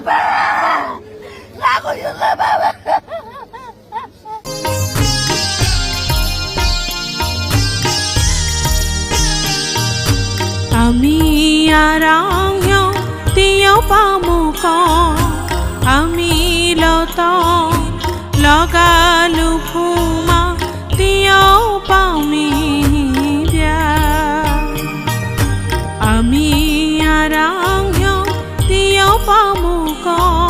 বাবা না করিও না বাবা আমি আর তিয় পামুক আমি লত লগালু ফুমা তিয় পামি আমি আর আমিও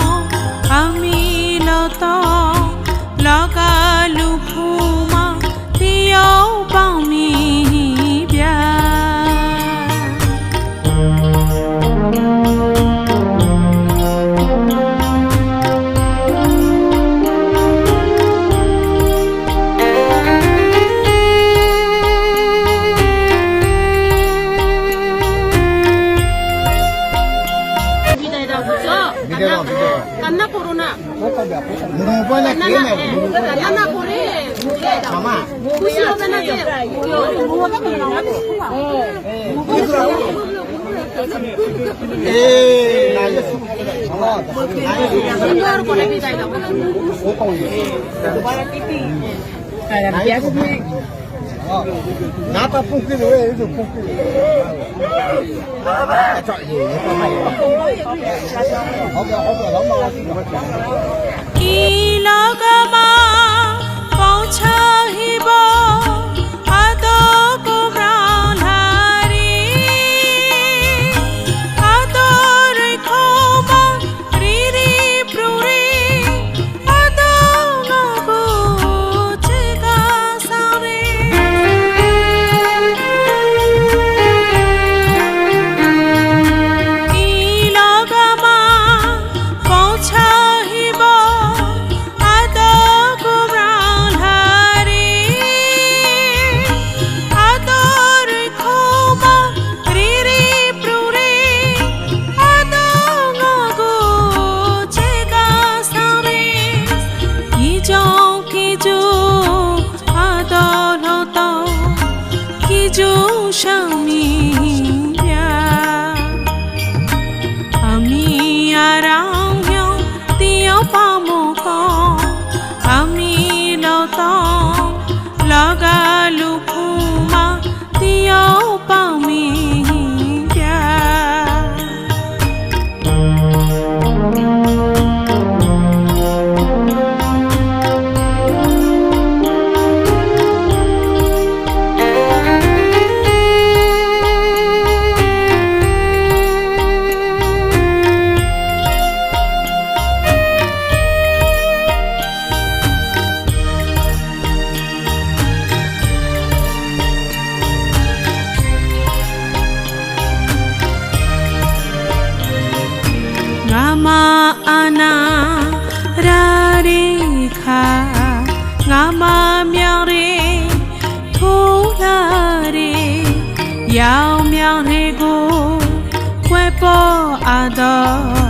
ನನ್ನ ಕೊರೋನಾ ನನ್ನ ಕೊರಿ ಖುಷಿ ಹೋದ ಇಂದೋರ್ ಕೊನೆ ಬಿದ್ದಾಯ್ತು করে বিদায় দাও খুশি হবে না যে সুন্দর করে বিদায় দাও 나다 뽕끼리 왜 이렇게 뽕끼리 কি লগমা পৌঁছাহিব ತ್ಯಾಗ မာအာနာရာရိခာငါမမြောင်ရေထိုးလာရေရောင်မြောင်ရေကိုွယ်ပေါ်အပ်တော်